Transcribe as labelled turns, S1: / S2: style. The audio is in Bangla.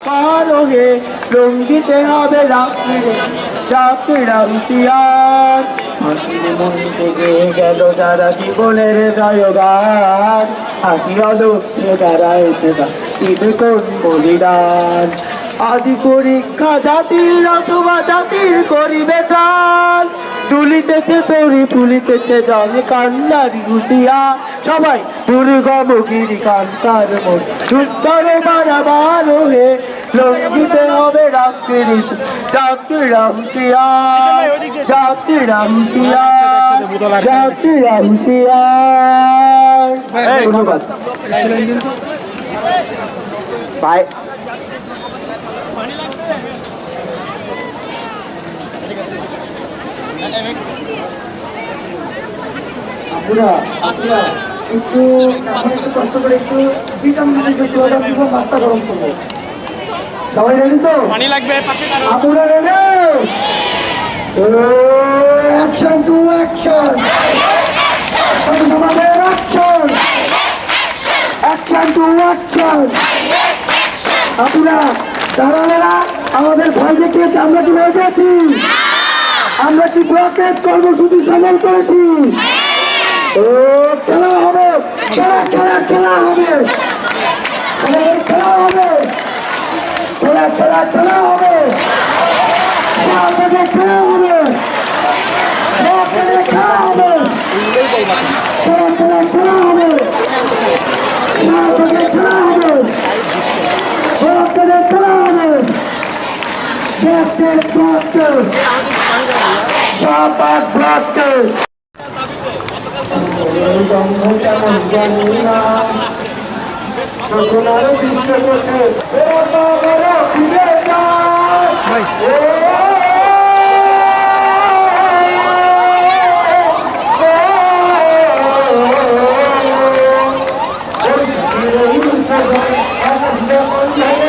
S1: পারোহে রং দিতে হবে রাত্রিরে রাত্রিরা হুঁশিয়ার হাসির মন থেকে গেল যারা জীবনের জয়গান। হাসি ঈদ কোন বলিদান আদি পরীক্ষা জাতির অথবা জাতির করিবে চাল তুলিতেছে তরি তুলিতেছে জল কান্নারি হুঁশিয়া সবাই দুর্গম গিরি কান্তার মন বারাবার হে লঙ্ঘিতে হবে রাত্রির যাত্রীরা হুঁশিয়ার যাত্রীরা হুঁশিয়ার যাত্রীরা হুঁশিয়ার ধন্যবাদ। ভাই। আপুরা আপুরা একটু কষ্ট করে একটু একটু জল গরম করব সবাই রেডি তো?
S2: পানি লাগবে পাশে।
S1: আপুরা রেডি অ্যাকশন টু অ্যাকশন আমাদের অ্যাকশন অ্যাকশন টু অ্যাকশন আপুরা দাঁড়ালেরা আমাদের ভয় দেখিয়েছে আমরা কি ভয় পেয়েছি? আমরা কি ব্লকেট কর্মসূচি সফল করেছি? ও খেলা হবে খেলা খেলা খেলা হবে। খেলা খেলা খেলা হবে আমাদের খেলা হবে আমাদের খেলা হবে খেলা খেলা খেলা হবে আমাদের খেলা হবে আমাদের খেলা হবে ব্লকেট ব্লকেট সাপাত ব্লকেট গন্ধ কেমন জানি the